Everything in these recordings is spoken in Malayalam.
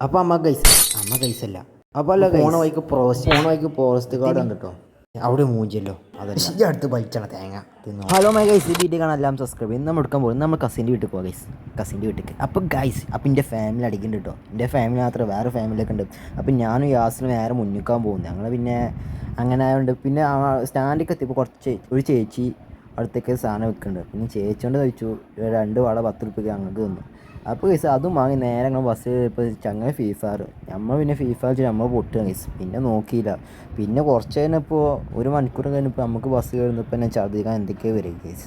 അപ്പോൾ അമ്മ ഗൈസ് അമ്മ ഗൈസ് അല്ല. അപ്പോൾ അല്ല ഓണ വൈക്ക് ഫോൺ വൈക്ക് പോറസ്റ്റ് കാർഡ് ഉണ്ട് കേട്ടോ അവിടെ മൂഞ്ചല്ലോ അതല്ല. അടുത്ത് വലിച്ചാണ് തേങ്ങ. തിന്നു. ഹലോ മൈ ഗൈസ് ഈ വീഡിയോ കാണാൻ എല്ലാം സബ്സ്ക്രൈബ് ചെയ്യും. നമ്മൾ എടുക്കാൻ പോകും നമ്മൾ കസിന്റെ വീട്ടിൽ പോകാം ഗൈസ് കസിന്റെ വീട്ടിൽ അപ്പോൾ ഗൈസ് അപ്പം എന്റെ ഫാമിലി അടിക്കുന്നുണ്ട് കേട്ടോ എന്റെ ഫാമിലി മാത്രമേ വേറെ ഫാമിലിയൊക്കെ ഉണ്ട്. അപ്പം ഞാനും യാസിനും നേരെ മുന്നിക്കാൻ പോകുന്നത് ഞങ്ങൾ പിന്നെ അങ്ങനെ ആയതുകൊണ്ട് പിന്നെ സ്റ്റാൻഡിലേക്ക് എത്തിയപ്പോൾ കുറച്ച് ഒരു ചേച്ചി അടുത്തേക്ക് സാധനം വെക്കുന്നുണ്ട് പിന്നെ ചേച്ചിയോണ്ട് കഴിച്ചു. രണ്ട് വള പത്ത് റുപ്യക്ക് ഞങ്ങൾക്ക് തന്നു. അപ്പോൾ കേസ് അതും വാങ്ങി നേരെ ഞങ്ങൾ ബസ് ഇപ്പോൾ ചങ്ങനെ ഫീഫാറ് നമ്മൾ പിന്നെ ഫീഫാർ നമ്മൾ പൊട്ടുക കേസ് പിന്നെ നോക്കിയില്ല. പിന്നെ കുറച്ച് കഴിഞ്ഞപ്പോൾ ഒരു മണിക്കൂർ കഴിഞ്ഞപ്പോൾ നമുക്ക് ബസ് കയറുന്നപ്പോൾ തന്നെ ഛർദ്ദിക്കാൻ എന്തൊക്കെയാണ് വരും കേസ്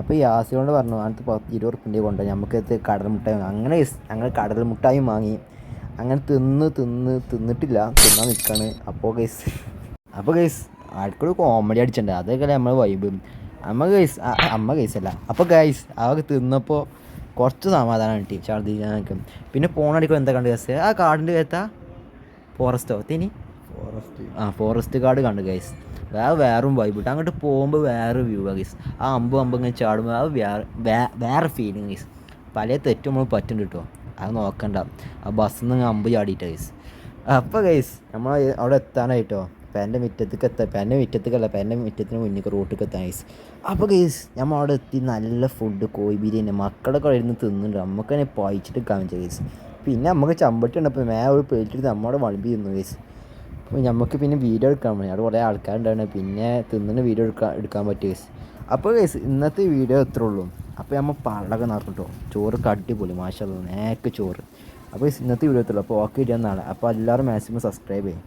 അപ്പോൾ ഈ യാസിനോട് പറഞ്ഞു അടുത്ത് പത്ത് ഇരുപത് റുപ്യന്റെ കൊണ്ടുപോയി നമുക്ക് കടൽ മുട്ടായി അങ്ങനെ ഞങ്ങൾ കടൽ മുട്ടായി വാങ്ങി. അങ്ങനെ തിന്ന് തിന്ന് തിന്നിട്ടില്ല. തിന്നാൻ നിൽക്കാണ് അപ്പോൾ കേസ് അപ്പോൾ കേസ് ആൾക്കൊരു കോമഡി അടിച്ചിട്ടുണ്ട്. അതൊക്കെ നമ്മൾ വൈബ് അമ്മ ഗൈസ് അമ്മ ഗൈസ് അല്ല. അപ്പോൾ ഗൈസ് അവർക്ക് തിന്നപ്പോൾ കുറച്ച് സമാധാനം കിട്ടി ഛർദ്ദിക്കാനൊക്കെ പിന്നെ പോണടിക്കുമ്പോൾ എന്താ കണ്ടു ഗൈസ് ആ കാടിന്റെ കേത്താ ഫോറസ്റ്റോ തിനി ഫോറസ്റ്റ് ആ ഫോറസ്റ്റ് കാട് കണ്ടു ഗൈസ് വേറെ വേറും വൈബ് കിട്ടും അങ്ങോട്ട് പോകുമ്പോൾ വേറെ വ്യൂ ആ ഗൈസ് ആ അമ്പ് അമ്പ് ഇങ്ങനെ ചാടുമ്പോൾ അത് വേറെ വേറെ ഫീലിംഗ് ഗൈസ് പല തെറ്റും നമ്മൾ പറ്റും കിട്ടുമോ അത് നോക്കണ്ട. ആ ബസ്സിൽ നിന്ന് അമ്പ് ചാടിയിട്ട് ഗൈസ് അപ്പോൾ ഗൈസ് നമ്മൾ അവിടെ എത്താനായിട്ടോ? പെന്റെ മുറ്റത്തേക്ക് എത്താം പാന്റെ മുറ്റത്തേക്കല്ല പാന്റെ മുറ്റത്തിന് മുന്നിൽ റോട്ടിലേക്ക് എത്താൻ ഗൈസ് അപ്പോൾ ഗൈസ് നമ്മൾ അവിടെ എത്തി നല്ല ഫുഡ് കോഴി ബിരിയാണി. മക്കളൊക്കെ അവിടെ ഇരുന്ന് തിന്നുന്നുണ്ട് നമുക്ക് തന്നെ പായിച്ചിട്ട് കാണിച്ച ഗൈസ് പിന്നെ നമുക്ക് ചമ്പട്ടി ഉണ്ടപ്പോൾ മേ ഒരു പ്ലേറ്റ് നമ്മുടെ വളമ്പി തിന്നു ഗൈസ് അപ്പോൾ നമുക്ക് പിന്നെ വീഡിയോ എടുക്കാൻ പറ്റും അവിടെ കുറേ ആൾക്കാരുണ്ടായിരുന്നു പിന്നെ തിന്നുന്ന വീഡിയോ എടുക്കാൻ എടുക്കാൻ പറ്റും ഗൈസ് അപ്പോൾ ഗൈസ് ഇന്നത്തെ വീഡിയോ ഇത്രേ ഉള്ളൂ. അപ്പോൾ നമ്മൾ പള്ളൊക്കെ നടന്നിട്ടോ ചോറൊക്കെ അടിപൊളി മാഷല്ല നേക്ക് ചോറ്. അപ്പോൾ ഇന്നത്തെ വീഡിയോ എത്തുള്ളൂ അപ്പോൾ ഓക്കെ ഇരിക്കാൻ അപ്പോൾ എല്ലാവരും മാക്സിമം സബ്സ്ക്രൈബ് ചെയ്യും.